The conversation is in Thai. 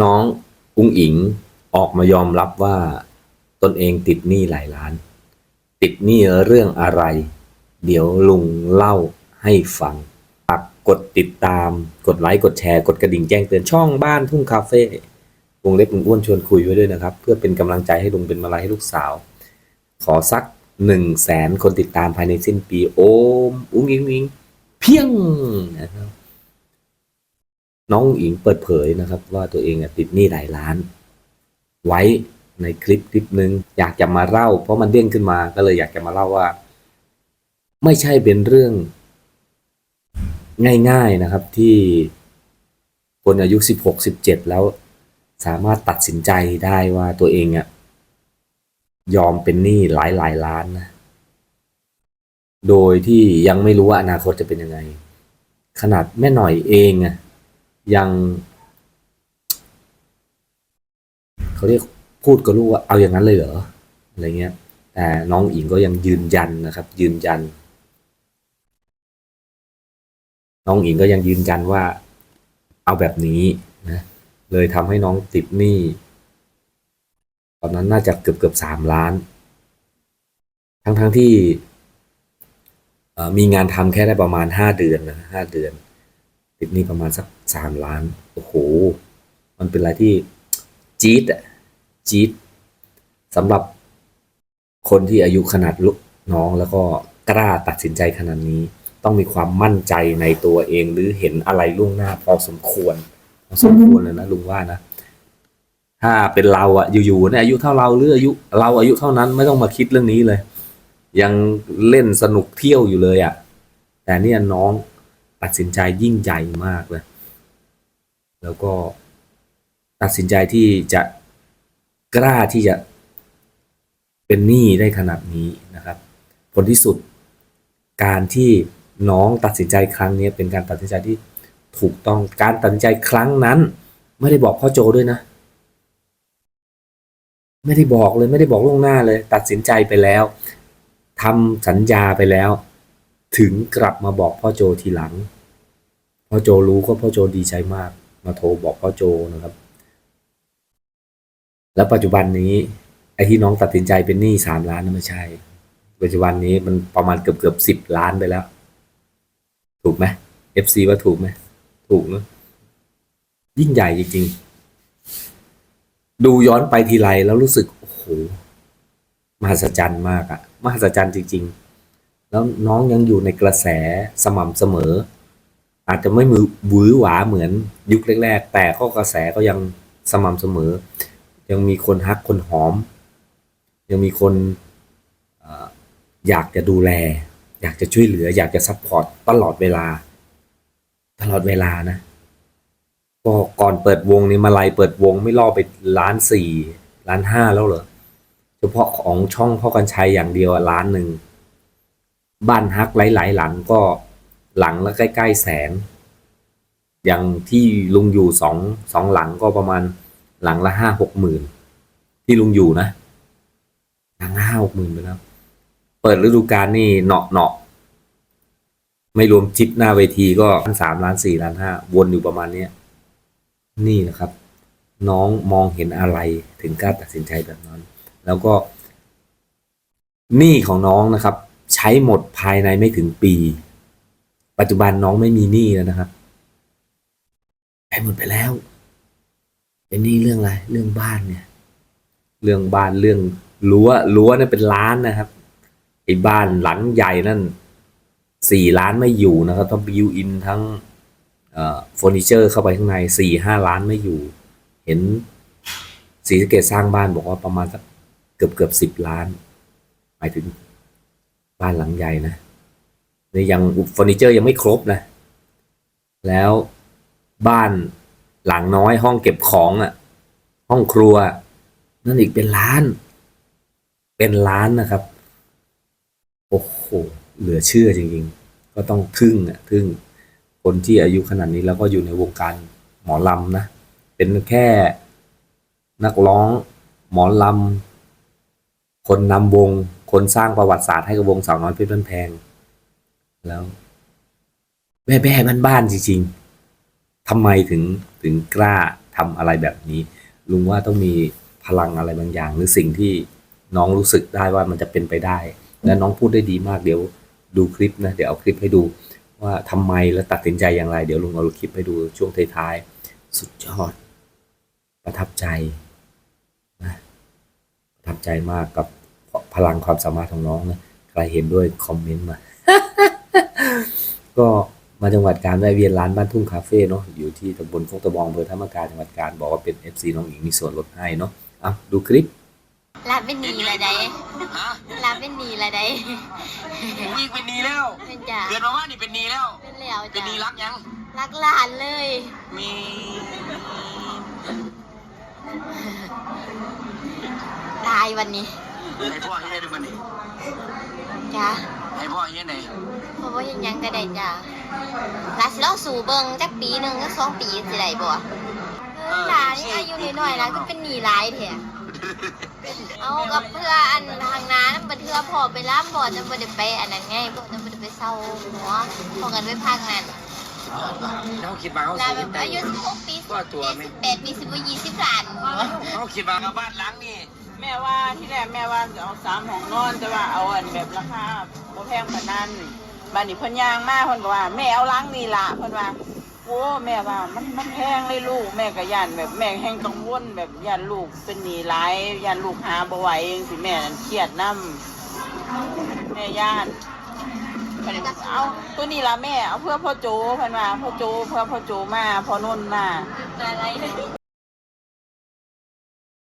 น้องอุ้งอิงออกมายอมรับว่า ตนเองติดหนี้หลายล้าน ติดหนี้เรื่องอะไร เดี๋ยวลุงเล่าให้ฟังฝากกดติดตาม กดไลค์ กดแชร์ กดกระดิ่งแจ้งเตือนช่องบ้านทุ่งคาเฟ่วงเล็บลุงอ้วนชวนคุยไว้ด้วยนะครับ เพื่อเป็นกำลังใจให้ลุงเป็นมาลัยให้ลูกสาว ขอสักหนึ่งแสนคนติดตามภายในสิ้นปี โอม อุ้งอิงอิงเพียงนะครับ น้องอิงเปิดเผยนะครับ ว่าตัวเองติดหนี้หลายล้าน ไว้ในคลิปคลิปหนึ่งอยากจะมาเล่า เพราะมันเด้งขึ้นมาก็เลยอยากจะมาเล่าว่า ไม่ใช่เป็นเรื่อง ง่าย ๆนะครับที่คนอายุสิบหกสิบเจ็ดแล้วสามารถตัดสินใจได้ว่าตัวเองอะยอมเป็นหนี้หลายหลายล้านนะโดยที่ยังไม่รู้ว่าอนาคตจะเป็นยังไง ขนาดแม่หน่อยเองอะ ยังเขาเรียกพูดกับลูกว่าเอาอย่างนั้นเลยเหรออะไรเงี้ยแต่น้องอิงก็ยังยืนยันนะครับ ยืนยัน น้องอิงก็ยังยืนยันว่า เอาแบบนี้นะ เลยทำให้น้องติดหนี้ตอนนั้นน่าจะเกือบเกือบสามล้าน ทั้งทั้งที่มีงานทำแค่ได้ประมาณห้าเดือนนะห้าเดือน ติดหนี้ประมาณสักสามล้าน โอ้โห มันเป็นอะไรที่จี๊ดอะจี๊ดสำหรับคนที่อายุขนาดลูกน้องแล้วก็กล้าตัดสินใจขนาดนี้ ต้องมีความมั่นใจในตัวเองหรือเห็นอะไรล่วงหน้าพอสมควรพอสมควรเลยนะลุงว่านะ ถ้าเป็นเราอะอยู่ๆเนี่ยอายุเท่าเราหรืออายุ เราอายุเท่านั้นไม่ต้องมาคิดเรื่องนี้เลย ยังเล่นสนุกเที่ยวอยู่เลยอะแต่เนี่ยน้อง ตัดสินใจยิ่งใหญ่มากเลยแล้วก็ตัดสินใจที่จะกล้าที่จะเป็นหนี้ได้ขนาดนี้นะครับ ผลที่สุดการที่น้องตัดสินใจครั้งนี้เป็นการตัดสินใจที่ถูกต้องการตัดสินใจครั้งนั้น ไม่ได้บอกพ่อโจด้วยนะ ไม่ได้บอกเลยไม่ได้บอกล่วงหน้าเลย ตัดสินใจไปแล้วทำสัญญาไปแล้ว ถึงกลับมาบอกพ่อโจทีหลัง พ่อโจรู้ก็พ่อโจดีใจมาก มาโทรบอกพ่อโจนะครับ แล้วปัจจุบันนี้ไอ้ที่น้องตัดสินใจเป็นหนี้สามล้านนั่นไม่ใช่ ปัจจุบันนี้มันประมาณเกือบเกือบสิบล้านไปแล้ว ถูกไหม FC ว่าถูกไหม ถูกเนอะยิ่งใหญ่จริงๆ ดูย้อนไปทีไรแล้วรู้สึก โอ้โหมหัศจรรย์มากอะมหัศจรรย์จริง ๆ แล้วน้องยังอยู่ในกระแสสม่ำเสมอ อาจจะไม่มือหวือหวาเหมือนยุคแรกๆ แต่ก็กระแสก็ยังสม่ำเสมอ ยังมีคนฮักคนหอม ยังมีคนออยากจะดูแล อยากจะช่วยเหลือ อยากจะซัพพอร์ตตลอดเวลา ตลอดเวลานะก็ก่อนเปิดวงนี่มาลัยเปิดวงไม่ล่อไปล้านสี่ล้านห้าแล้วเหรอเฉพาะของช่องพ่อกันชัยอย่างเดียวล้านหนึ่ง บ้านฮักหลาย ๆ หลังก็หลังละใกล้ ๆ แสน อย่างที่ลุงอยู่สองสองหลังก็ประมาณหลังละห้าหกหมื่นที่ลุงอยู่นะหลังละห้าหกหมื่นไปแล้วเปิดฤดูกาลนี่เนาะเนาะไม่รวมชิปหน้าเวทีก็สามล้านสี่ล้านห้าวนอยู่ประมาณเนี้ยนี่นะครับ น้องมองเห็นอะไรถึงกล้าตัดสินใจแบบนั้น แล้วก็หนี้ของน้องนะครับ ใช้หมดภายในไม่ถึงปี ปัจจุบันน้องไม่มีหนี้แล้วนะครับใช้หมดไปแล้วเป็นหนี้เรื่องอะไร เรื่องบ้านเนี่ย เรื่องบ้านเรื่องรั้วรั้วเนี่ยเป็นล้านนะครับไอ้บ้านหลังใหญ่นั่นสี่ล้านไม่อยู่นะครับต้องบิวอินทั้งเอ่อเฟอร์นิเจอร์เข้าไปข้างในสี่ห้าล้านไม่อยู่ เห็นสีสเกตสร้างบ้านบอกว่าประมาณสักเกือบเกือบสิบล้าน หมายถึง บ้านหลังใหญ่นะนี่ยังเฟอร์นิเจอร์ยังไม่ครบนะ แล้วบ้านหลังน้อยห้องเก็บของอะ ห้องครัว นั่นอีกเป็นล้าน เป็นล้านนะครับ โอ้โห เหลือเชื่อจริงๆ ก็ต้องทึ่งอะทึ่งคนที่อายุขนาดนี้แล้วก็อยู่ในวงการหมอลำนะ เป็นแค่นักร้องหมอลำคนนำวง คนสร้างประวัติศาสตร์ให้กับวงสาวน้อยเพชรบ้านแพง แล้วแม่แม่บ้านๆจริงๆทำไมถึงถึงกล้าทำอะไรแบบนี้ ลุงว่าต้องมีพลังอะไรบางอย่าง หรือสิ่งที่น้องรู้สึกได้ว่ามันจะเป็นไปได้ และน้องพูดได้ดีมากเดี๋ยวดูคลิปนะเดี๋ยวเอาคลิปให้ดูว่าทำไมและตัดสินใจอย่างไร เดี๋ยวลุงเอาคลิปให้ดูช่วงท้ายๆสุดยอด ประทับใจนะประทับใจมากกับ พลังความสามารถของน้องนะใครเห็นด้วยคอมเมนต์มา ก็มาจังหวัดการแวะเวียนร้านบ้านทุ่งคาเฟ่เนาะอยู่ที่ตำบลฟงตะบองอำเภอธรรมกาจังหวัดการบอกว่าเป็น FC น้องหญิงมีส่วนลดให้เนาะอะดูคลิปลาเป็นหนีละใดฮะลาเป็นหนีละใดวิ่งเป็นหนีแล้วเป็นจ่าเกิดมาว่านี่เป็นหนีแล้วเป็นแล้วเป็นจ้ะหนีรักยังรักหลานเลย มีตายวันนี้ ให้พ่อให้ได้มันนี่จ้ะให้พ่อให้ไหนเพราะว่ายังยังก็ได้จ้ะลาสิลองสู่เบิ่งจักปีหนึ่งจักสองปีสิได้บ่เออหลานนี่อายุน้อยๆนะก็เป็นหนีหลายแท้เอากับเพื่ออันทางน้ำบัดเทื่อพอไปรับบ่จะบ่ได้ไปอันนั้นไงบ่จะบ่ได้ไปเศร้าหัวพอกันไปพักนั้นเขาคิดว่าเขาลาสิแบบได้อายุ16ปีว่าตัวไหม18ปีสิบ่20ล้านเขาคิดว่าบ้านหลังนี่ แม่ว่าที่แรกแม่ว่าจะเอาสามห้องนอนแต่ว่าเอาอันแบบราคาบ่แพงปานนั้นบ้านนี้เพิ่นย่างมาเพิ่นก็ว่า แม่เอาล้างนี่ล่ะเพิ่นว่าโอ้แม่ว่ามันมันแพงเลยลูกแม่ก็ย่านแบบแม่แห้งกังวลแบบย่านลูกเป็นหนี้หลายย่านลูกหาบ่ไหวเองสิแม่นั่นเครียดนํแม่ย่านเพิ่นก็เอาตัวนี้ล่ะแม่เอาเพื่อพ่อโจเพิ่นว่าพ่อโจเพื่อพ่อโจมาพ่อนุ่นมาอะไร